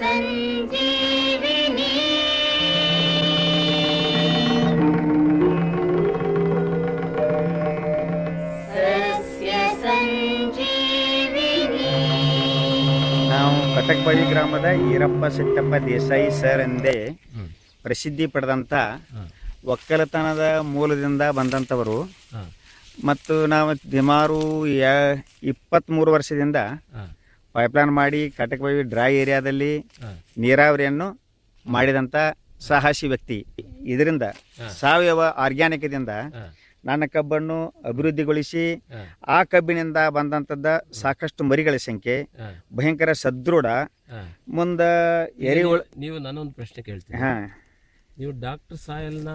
ಸಂಜೀವಿನಿ. ನಾವು ಗ್ರಾಮದ ಈರಪ್ಪ ಸಿಟ್ಟಪ್ಪ ದೇಸಾಯಿ ಸರ್ ಎಂದೇ ಪ್ರಸಿದ್ಧಿ ಪಡೆದಂಥ ಒಕ್ಕಲತನದ ಮೂಲದಿಂದ ಬಂದಂಥವರು. ಮತ್ತು ನಾವು ಸುಮಾರು ಇಪ್ಪತ್ತ್ಮೂರು ವರ್ಷದಿಂದ ಪೈಪ್ಲೈನ್ ಮಾಡಿ ಕಟಕ್ಬಾವಿ ಡ್ರೈ ಏರಿಯಾದಲ್ಲಿ ನೀರಾವರಿಯನ್ನು ಮಾಡಿದಂಥ ಸಾಹಸಿ ವ್ಯಕ್ತಿ. ಇದರಿಂದ ಸಾವಯವ ಆರ್ಗ್ಯಾನಿಕದಿಂದ ನನ್ನ ಕಬ್ಬನ್ನು ಅಭಿವೃದ್ಧಿಗೊಳಿಸಿ ಆ ಕಬ್ಬಿನಿಂದ ಬಂದಂಥದ್ದ ಸಾಕಷ್ಟು ಮರಿಗಳ ಸಂಖ್ಯೆ ಭಯಂಕರ ಸದೃಢ ಮುಂದೆ ಎರೆಹುಳ ನೀವು ನಾನೊಂದು ಪ್ರಶ್ನೆ ಕೇಳ್ತೀನಿ. ಹಾಂ. ನೀವು ಡಾಕ್ಟರ್ ಸಾಯಲ್ನ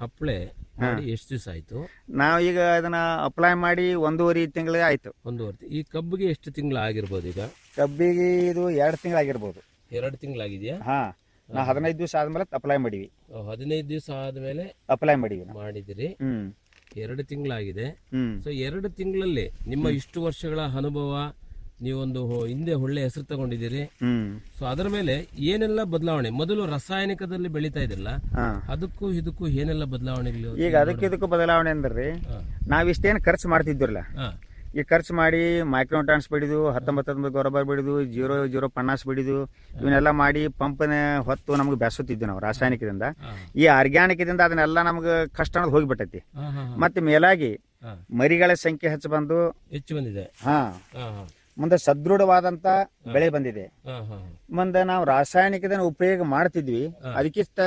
ಹಪ್ಪಳೆ ಮಾಡಿ ಎಷ್ಟು ದಿವಸ ಆಯ್ತು? ನಾವು ಈಗ ಅದನ್ನ ಅಪ್ಲೈ ಮಾಡಿ ಒಂದೂವರೆ ತಿಂಗಳಿಗೆ ಆಯ್ತು. ಒಂದೂವರೆ ಈ ಕಬ್ಬಿಗೆ ಎಷ್ಟು ತಿಂಗಳು ಆಗಿರ್ಬೋದು ಈಗ? ಕಬ್ಬಿಗೆ ಇದು ಎರಡು ತಿಂಗಳಾಗಿರ್ಬೋದು ಎರಡು ತಿಂಗಳಾಗಿದೆಯಾ ಹಾ ನಾ ಹದಿನೈದು ದಿವಸ ಆದ್ಮೇಲೆ ಅಪ್ಲೈ ಮಾಡಿವಿ. ಹದಿನೈದು ದಿವಸ ಆದ್ಮೇಲೆ ಅಪ್ಲೈ ಮಾಡಿವಿ ಮಾಡಿದ್ರಿ. ಎರಡು ತಿಂಗಳಾಗಿದೆ. ಸೊ ಎರಡು ತಿಂಗಳಲ್ಲಿ ನಿಮ್ಮ ಇಷ್ಟು ವರ್ಷಗಳ ಅನುಭವ ನೀವೊಂದು ಹಿಂದೆ ಒಳ್ಳೆ ಹೆಸರು ತಗೊಂಡಿದ್ದೀರಿ. ಹ್ಮ್. ಸೊ ಅದರ ಮೇಲೆ ಏನೆಲ್ಲ ಬದಲಾವಣೆ? ಮೊದಲು ರಾಸಾಯನಿಕದಲ್ಲಿ ಬೆಳೀತಾ ಇದ್ರಲ್ಲ ಅದಕ್ಕೂ ಇದಕ್ಕೂ ಏನೆಲ್ಲ ಬದಲಾವಣೆಗಳು ಈಗ ಅದಕ್ಕೆ ಇದಕ್ಕೂ ಬದಲಾವಣೆ ಅಂದ್ರೆ ನಾವಿಷ್ಟೇನು ಖರ್ಚು ಮಾಡ್ತಿದ್ರಲ್ಲ ಈ ಖರ್ಚು ಮಾಡಿ ಮೈಕ್ರೋಟಾನ್ಸ್ ಬಿಡಿದು ಹತ್ತೊಂಬತ್ತು ಹತ್ತೊಂಬತ್ತು ಗೊರಬರ್ ಬಿಡಿದು ಜೀರೋ ಜೀರೋ ಪನ್ನಾಸ್ ಬಿಡಿದು ಇವನ್ನೆಲ್ಲ ಮಾಡಿ ಪಂಪನ ಹೊತ್ತು ನಮ್ಗೆ ಬೆಸುತ್ತಿದ್ವಿ ನಾವು ರಾಸಾಯನಿಕದಿಂದ. ಈ ಆರ್ಗ್ಯಾನಿಕದಿಂದ ಅದನ್ನೆಲ್ಲ ನಮ್ಗೆ ಕಷ್ಟ ಅನ್ನೋದು ಹೋಗಿಬಿಟ್ಟೈತಿ. ಮತ್ತೆ ಮೇಲಾಗಿ ಮರಿಗಳ ಸಂಖ್ಯೆ ಹೆಚ್ಚು ಬಂದು ಹೆಚ್ಚು ಬಂದಿದೆ. ಹಾ. ಮುಂದೆ ಸದೃಢವಾದಂತ ಬೆಳೆ ಬಂದಿದೆ. ಮುಂದೆ ನಾವು ರಾಸಾಯನಿಕದ ಉಪಯೋಗ ಮಾಡ್ತಿದ್ವಿ. ಅದಕ್ಕಿಂತ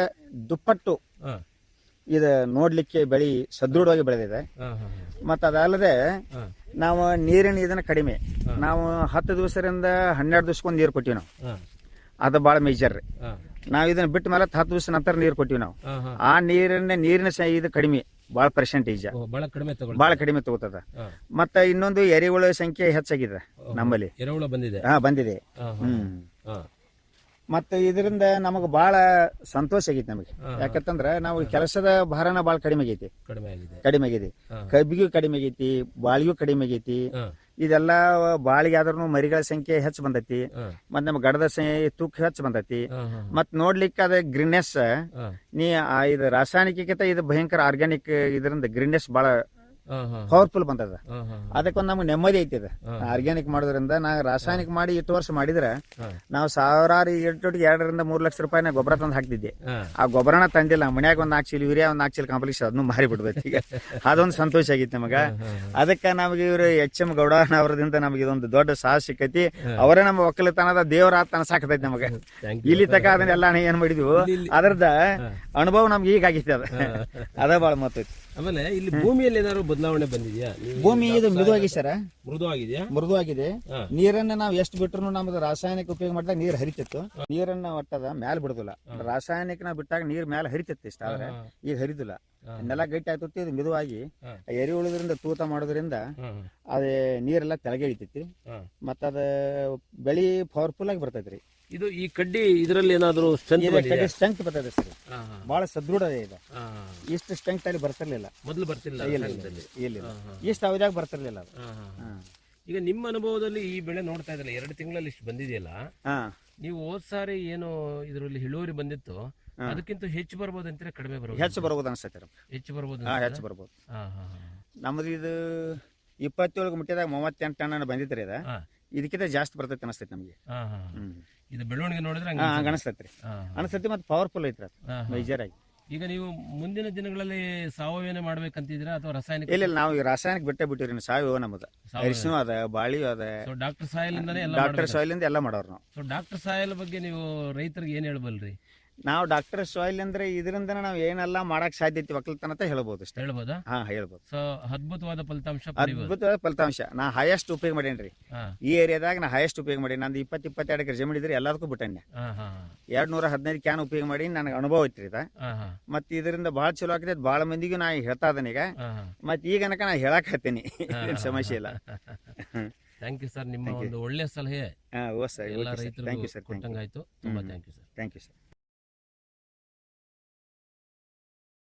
ದುಪ್ಪಟ್ಟು ಇದು ನೋಡ್ಲಿಕ್ಕೆ ಬೆಳಿ ಸದೃಢವಾಗಿ ಬೆಳೆದಿದೆ. ಮತ್ತ ಅದಲ್ಲದೆ ನಾವು ನೀರಿನ ಇದನ್ನ ಕಡಿಮೆ. ನಾವು ಹತ್ತು ದಿವಸದಿಂದ ಹನ್ನೆರಡು ದಿವಸಕ್ಕೊಂದು ನೀರು ಕೊಟ್ಟಿವಿ ನಾವು. ಅದು ಭಾಳ ಮೇಜರ್. ನಾವು ಇದನ್ನ ಬಿಟ್ಟ ಮೇಲೆ ಹತ್ತು ದಿವಸ ನಂತರ ನೀರು ಕೊಟ್ಟಿವಿ ನಾವು. ಆ ನೀರಿನ ನೀರಿನ ಇದು ಕಡಿಮೆ. ಭಾಳ ಪರ್ಸೆಂಟೇಜ್ ಬಹಳ ಕಡಿಮೆ ತಗೊಳ್ಳಿ ಭಾಳ ಕಡಿಮೆ ತಗೋತದ. ಹಾ. ಮತ್ತೆ ಇನ್ನೊಂದು ಎರೆಹುಳ ಸಂಖ್ಯೆ ಹೆಚ್ಚಾಗಿದೆ ನಮ್ಮಲ್ಲಿ. ಎರೆಹುಳ ಬಂದಿದೆ. ಹಾ ಬಂದಿದೆ. ಹಾ ಹಾ ಹ್ಮ್. ಹಾ. ಮತ್ತೆ ಇದರಿಂದ ನಮಗೆ ಬಹಳ ಸಂತೋಷ ಆಗೈತಿ ನಮಗೆ. ಯಾಕಂತಂದ್ರ ನಾವು ಕೆಲಸದ ಭಾರನ ಭಾಳ ಕಡಿಮೆ ಆಗೈತಿ. ಕಡಿಮೆ ಆಗಿದೆ. ಕಡಿಮೆ ಆಗಿದೆ. ಹಾ. ಕಬ್ಬಿಗೂ ಕಡಿಮೆ ಆಗೈತಿ ಬಾಳಿಗೂ ಕಡಿಮೆ ಆಗೈತಿ. ಹಾ. ಇದೆಲ್ಲ ಬಾಳಿಗೆ ಆದ್ರೂ ಮರಿಗಳ ಸಂಖ್ಯೆ ಹೆಚ್ಚು ಬಂದೈತಿ. ಮತ್ ನಮ್ ನಮ್ಮ ಗಡದ ಸಂಖ್ಯೆ ತೂಕ ಹೆಚ್ಚು ಬಂದೈತಿ. ಮತ್ ನೋಡ್ಲಿಕ್ಕೆ ಅದ ಗ್ರೀನೆಸ್ ನೀ ಇದು ರಾಸಾಯನಿಕಕ್ಕಿಂತ ಇದು ಭಯಂಕರ ಆರ್ಗ್ಯಾನಿಕ್ ಇದರಿಂದ ಗ್ರೀನ್ನೆಸ್ ಹಾ ಪವರ್ಫುಲ್ ಬಂದದ. ಅದಕ್ಕೊಂದು ನಮ್ಗೆ ನೆಮ್ಮದಿ ಐತಿ ಇದು ಆರ್ಗ್ಯಾನಿಕ್ ಮಾಡೋದ್ರಿಂದ ನಾ ರಾಸಾಯನಿಕ ಮಾಡಿ ಇಷ್ಟು ವರ್ಷ ಮಾಡಿದ್ರೆ. ನಾವು ಸಾವಿರಾರು ಎಂಟೊಟ್ಟಿಗೆ ಎರಡರಿಂದ ಮೂರು ಲಕ್ಷ ರೂಪಾಯಿನ ಗೊಬ್ಬರ ತಂದು ಹಾಕ್ತಿದ್ದೆ ಆ ಗೊಬ್ಬರನ ತಂದಿಲ್ಲ. ಮನ್ಯಾಗ ಒಂದು ನಾಲ್ಕು ಚೀಲ ಯೂರಿಯಾ ಒಂದು ನಾಲ್ಕು ಚೀಲ ಕಾಂಪ್ಲೆಕ್ಸ್ ಅದನ್ನು ಮಾರಿ ಬಿಡ್ಬೇಕು ಈಗ. ಅದೊಂದು ಸಂತೋಷ ಆಗಿತ್ತು ನಮಗ. ಅದಕ್ಕೆ ನಮಗೆ ಇವರು ಎಚ್ ಎಂ ಗೌಡ ಅವರದಿಂದ ನಮಗೆ ಇದೊಂದು ದೊಡ್ಡ ಸಾಹಸ ಸಿಕ್ಕೈತಿ. ಅವರೇ ನಮ್ಮ ಒಕ್ಕಲತನದ ದೇವರ ತನ ಸಾಕತೈತಿ ನಮಗೆ. ಇಲ್ಲಿ ತಕ ಅದನ್ನೆಲ್ಲ ಏನ್ ಮಾಡಿದ್ವು? ಅದರದ ಅನುಭವ ನಮ್ಗೆ ಈಗ ಆಗಿತ್ತು ಅದ. ಅದ ಬಹಳ ಮತ್ತೈತಿ ಆಮೇಲೆ ಇಲ್ಲಿ ಭೂಮಿಯಲ್ಲಿ ಏನಾದ್ರು ಬದಲಾವಣೆ ಬಂದಿದ್ಯಾ? ನೀವು ಭೂಮಿ ಇದು ಮೃದುವಾಗಿ ಸರ. ಮೃದು ಆಗಿದೆಯಾ ಮೃದುವಾಗಿದೆ. ನೀರನ್ನ ನಾವು ಎಷ್ಟು ಬಿಟ್ರು ನಮ್ದು ರಾಸಾಯನಿಕ ಉಪಯೋಗ ಮಾಡಿದಾಗ ನೀರು ಹರಿತಿತ್ತು. ನೀರನ್ನ ಒಟ್ಟದ ಮ್ಯಾಲ ಬಿಡುದಿಲ್ಲ. ರಾಸಾಯನಿಕ ನಾವು ಬಿಟ್ಟಾಗ ನೀರ್ ಮ್ಯಾಲ ಹರಿತಿತ್ತು ಇಷ್ಟ ಆದ್ರೆ ಈಗ ಹರಿದಿಲ್ಲ. ನೆಲ ಗಟ್ಟಿ ಆಗ್ತತಿ ಇದು ಮೃದುವಾಗಿ. ಎರಿ ಉಳಿದ್ರಿಂದ ತೂತ ಮಾಡೋದ್ರಿಂದ ಅದೇ ನೀರೆಲ್ಲ ತೆಳಗೆ ಇಳಿತೈತಿ ಮತ್ತದ ಮತ್ತ ಅದ ಬೆಳಿ ಪವರ್ಫುಲ್ ಆಗಿ ಬರ್ತೈತ್ರಿ. ಇದು ಈ ಕಡ್ಡಿ ಇದರಲ್ಲಿ ಏನಾದ್ರು ಸ್ಟ್ರೆಂತ್ ಬಂದಿದೆ ಸ್ಟ್ರೆಂತ್ ಬರ್ತದೆ ಸರ್. ಬಹಳ ಸದೃಢ ಇದೆ ಇಷ್ಟು ಸ್ಟ್ರೆಂತ್ ಅಲ್ಲಿ ಬರ್ತಿರ್ಲಿಲ್ಲ. ಮೊದಲು ಬರ್ತಿಲ್ಲ ಇಲ್ಲ ರಾಸಾಯನಿಕದಲ್ಲಿ. ಇಲ್ಲ ಇಷ್ಟು ಅವಧಿಯಾಗಿ ಬರ್ತಿರ್ಲಿಲ್ಲ ಅದು. ಈಗ ನಿಮ್ಮ ಅನುಭವದಲ್ಲಿ ಈ ಬೆಳೆ ನೋಡ್ತಾ ಇದ್ರಲ್ಲ ಎರಡು ತಿಂಗಳಲ್ಲಿ ಇಷ್ಟು ಬಂದಿದೆಯಲ್ಲ? ಹಾ. ನೀವು ಹೋದ್ ಸಾರಿ ಏನು ಇದರಲ್ಲಿ ಇಳುವರಿ ಬಂದಿತ್ತು ಅದಕ್ಕಿಂತ ಹೆಚ್ಚು ಬರ್ಬೋದು ಅಂತೀರಾ ಕಡಿಮೆ ಬರ್ಬೋದು ಹೆಚ್ಚು ಬರ್ಬೋದು ಅನ್ಸತ್ತೆ ಹೆಚ್ಚು ಬರ್ಬೋದು? ಹೆಚ್ಚು ಬರ್ಬೋದು. ನಮ್ದು ಇದು ಇಪ್ಪತ್ತೇಳು ಮುಟ್ಟಿದಾಗ ಮೂವತ್ತೆಂಟು ಟನ್ ಬಂದಿತ್ತು ರೀ ಹಾ. ಇದಕ್ಕಿಂತ ಜಾಸ್ತಿ ಬರ್ತೈತೆ ಅನಿಸ್ತೈತಿ ನಮಗೆ. ಹಾ, ಹಾ, ಹಾ. ಹ್ಮ್. ಇದು ಬೆಳವಣಿಗೆ ನೋಡಿದ್ರೆ ಹಾ ಹಂಗೆ ಹಾ, ಹಾ. ಅನಿಸ್ತೈತಿ ಮತ್ತೆ ಪವರ್ಫುಲ್ ಐತ್ರಿ ಅದು. ಹಾ, ಹಾ. ಮೇಜರ್ ಆಗಿ. ಈಗ ನೀವು ಮುಂದಿನ ದಿನಗಳಲ್ಲಿ ಸಾವಯವನೇ ಮಾಡ್ಬೇಕಂತಿದ್ದೀರಾ ಅಥವಾ ರಾಸಾಯನಿಕ ಇಲ್ಲ ಇಲ್ಲ ನಾವು ಈ ರಾಸಾಯನಿಕ ಬಿಟ್ಟೆ ಬಿಟ್ಟಿವ್ರಿ ಸಾವಯವ ನಮ್ಮದು ಅರಿಶಿನ ಅದ ಬಾಳಿ ಅದ. ಸೊ ಡಾಕ್ಟರ್ ಸಾಯಲ್ ಇಂದಾನೆ ಎಲ್ಲ ಡಾಕ್ಟರ್ ಸಾಯಿಲ್ ಇಂದ ಎಲ್ಲ ಮಾಡೋರು ನಾವು. ಸೊ ಡಾಕ್ಟರ್ ಸಾಯಲ್ ಬಗ್ಗೆ ನೀವು ರೈತರಿಗೆ ಏನ್ ಹೇಳ್ಬಲ್ರಿ? ನಾವು ಡಾಕ್ಟರ್ ಸೋಯಿಲ್ ಅಂದ್ರೆ ಇದರಿಂದ ನಾವು ಏನೆಲ್ಲ ಮಾಡಕ್ ಸಾಧ್ಯ ಐತಿ ಒಕ್ಕಲ್ತನ ಅಂತ ಹೇಳ್ಬೋದು ಅಷ್ಟೇ. ಹೇಳ್ಬೋದಾ? ಹಾ ಹೇಳ್ಬೋದು. ಸೊ ಅದ್ಭುತವಾದ ಫಲಿತಾಂಶ ಪಡಿಬೋದು ಅದ್ಭುತವಾದ ಫಲಿತಾಂಶ. ನಾ ಹೈಯೆಸ್ಟ್ ಉಪಯೋಗ ಮಾಡೇನ್ರಿ. ಹಾ. ಈ ಏರಿಯಾದಾಗ ನಾ ಹೈಯೆಸ್ಟ್ ಉಪಯೋಗ ಮಾಡಿ ನಂದು ಇಪ್ಪತ್ತು ಇಪ್ಪತ್ತೆರಡು ಎಕರೆ ಜಮೀನು ಇದ್ರೆ ಎಲ್ಲದಕ್ಕೂ ಬಿಟ್ಟೇನೆ. ಹಾ ಹಾ ಎರಡ್ ನೂರ ಹದಿನೈದು ಕ್ಯಾನ್ ಉಪಯೋಗ ಮಾಡಿ ನನಗೆ ಅನುಭವ ಐತ್ರಿ ಇದ ಹಾ ಹಾ. ಮತ್ತೆ ಇದರಿಂದ ಭಾಳ ಚಲೋ ಆಗ್ತದೆ ಭಾಳ ಮಂದಿಗೂ ನಾ ಹೇಳ್ತಾ ಇದೀನಿ ಈಗ. ಹಾ ಹಾ. ಮತ್ತೆ ಈಗ ಅನಕ ನಾ ಹೇಳಕ್ ಹತ್ತೀನಿ. ಏನ್ ಸಮಸ್ಯೆ ಇಲ್ಲ. ಥ್ಯಾಂಕ್ ಯು ಸರ್ ನಿಮ್ಮ ಒಂದು ಒಳ್ಳೆ ಸಲಹೆ. ಹಾಂ ಓ ಸರ್ ಎಲ್ಲ thank you sir thank you ಕೊಟ್ಟಂಗಾಯ್ತು. ತುಂಬಾ thank you sir thank you sir